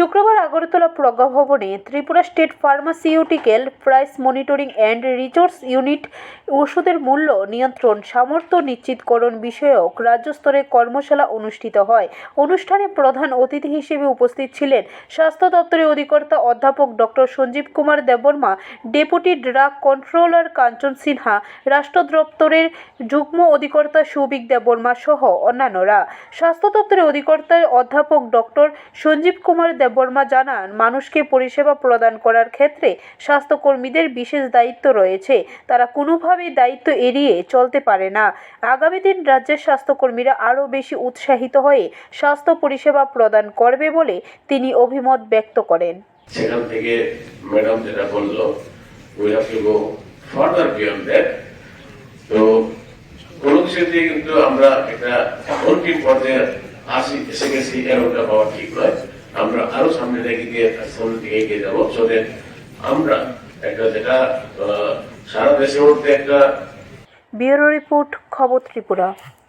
শুক্রবার আগরতলা প্রজ্ঞা ভবনে Tripura state pharmaceutical price monitoring and resource unit ওষুধের মূল্য নিয়ন্ত্রণ সামর্থ্য নিশ্চিতকরণ বিষয়ক রাজ্য স্তরের কর্মশালা অনুষ্ঠিত হয়। অনুষ্ঠানে প্রধান অতিথি হিসেবে উপস্থিত ছিলেন স্বাস্থ্য দপ্তরের অধিকর্তা অধ্যাপক doctor Sanjib Kumar Debbarma, deputy drug controller Kanchan Sinha, রাষ্ট্র দপ্তরের যুগ্ম অধিকর্তা সৌভিক দেববর্মা সহ অন্যান্যরা। স্বাস্থ্য দপ্তরের অধিকর্তা অধ্যাপক ডক্টর সঞ্জীব কুমার দেববর্মা জানান, মানুষকে পরিষেবা প্রদান করার ক্ষেত্রে স্বাস্থ্যকর্মীদের বিশেষ দায়িত্ব রয়েছে। তারা কোনোভাবেই দায়িত্ব এড়িয়ে চলতে পারে না। আগামী দিন রাজ্যের স্বাস্থ্যকর্মীরা আরও বেশি উৎসাহিত হয়ে স্বাস্থ্য পরিষেবা প্রদান করবে বলে তিনি অভিমত ব্যক্ত করেন। সেখান থেকে ম্যাডাম যেটা we have to go further beyond that তো কিন্তু আমরা একটা অন্তিম পর্যায়ে আসি, এসে গেছি, এরকমটা ঠিক নয়। আমরা আরও সামনে রেখে গিয়ে সামনে দিকে এগিয়ে যাব। চলে আমরা একটা যেটা সারা দেশের মধ্যে একটা ব্যুরো রিপোর্ট, খবর ত্রিপুরা।